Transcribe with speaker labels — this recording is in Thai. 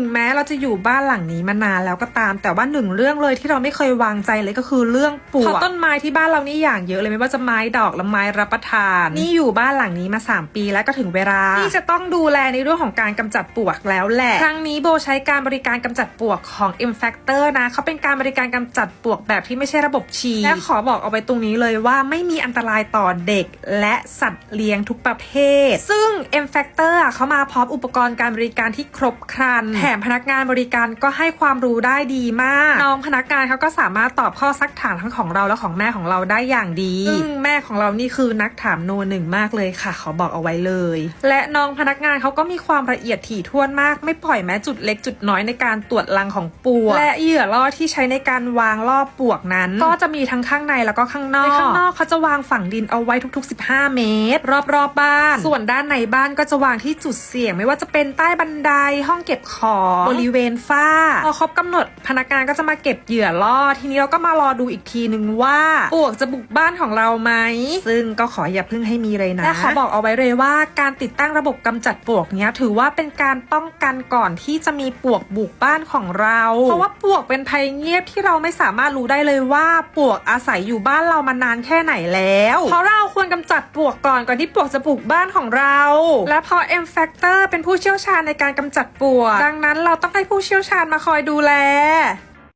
Speaker 1: ถึงแม้เราจะอยู่บ้านหลังนี้มานานแล้วก็ตาม แต่ว่าหนึ่งเรื่องเลยที่เราไม่เคยวางใจเลยก็คือเรื่องปลวกเพราะต้นไม้ที่บ้านเรานี่อย่างเยอะเลยไม่ว่าจะไม้ดอกและไม้รับประทาน นี่อยู่บ้านหลังนี้มา 3 ปีแล้วก็ถึงเวลาที่จะต้องดูแลในเรื่องของการกำจัดปลวกแล้วแหละครั้งนี้โบใช้การบริการกำจัดปลวกของ M Factor นะเขาเป็นการบริการกำจัดปลวกแบบที่ไม่ใช่ระบบฉีดและขอบอกเอาไว้ตรงนี้เลยว่าไม่มีอันตรายต่อเด็ก และสัตว์เลี้ยงทุกประเภท ซึ่ง M Factor อะเขามาพร้อมอุปกรณ์การบริการที่ครบครันแถมพนักงานบริการก็ให้ความรู้ได้ดีมาก น้องพนักงานเขาก็สามารถตอบข้อซักถามทั้งของเราและของแม่ของเราได้อย่างดีซึ่งแม่ของเรานี่คือนักถามโนหนึ่งมากเลยค่ะ ขอบอกเอาไว้เลย และน้องพนักงานเขาก็มีความละเอียดถี่ถ้วนมาก ไม่ปล่อยแม้จุดเล็กจุดน้อยในการตรวจรังของปลวก และเหยื่อล่อที่ใช้ในการวางล่อปลวกนั้น ก็จะมีทั้งข้างในแล้วก็ข้างนอกในข้างนอกเขาจะวางฝังดินเอาไว้ทุก ๆ 15 เมตร รอบๆบบ้าน ส่วนด้านในบ้านก็จะวางที่จุดเสี่ยง ไม่ว่าจะเป็นใต้บันไดห้องเก็บของบริเวณฝ้า พอครบกำหนดพนักงานก็จะมาเก็บเหยื่อล่อ ทีนี้เราก็มารอดูอีกทีนึงว่าปลวกจะบุกบ้านของเราไหม ซึ่งก็ขออย่าเพิ่งให้มีเลยนะและขอบอกเอาไว้เลยว่าการติดตั้งระบบกำจัดปลวกเนี้ยถือว่าเป็นการป้องกันก่อนที่จะมีปลวกบุกบ้านของเรา เพราะว่าปลวกเป็นภัยเงียบที่เราไม่สามารถรู้ได้เลยว่าปลวกอาศัยอยู่บ้านเรามานานแค่ไหนแล้ว เพราะเราควรกำจัดปลวกก่อนก่อนที่ปลวกจะบุกบ้านของเรา และพอ M Factor เป็นผู้เชี่ยวชาญในการกำจัดปลวกดังนั้นเราต้องให้ผู้เชี่ยวชาญมาคอยดูแล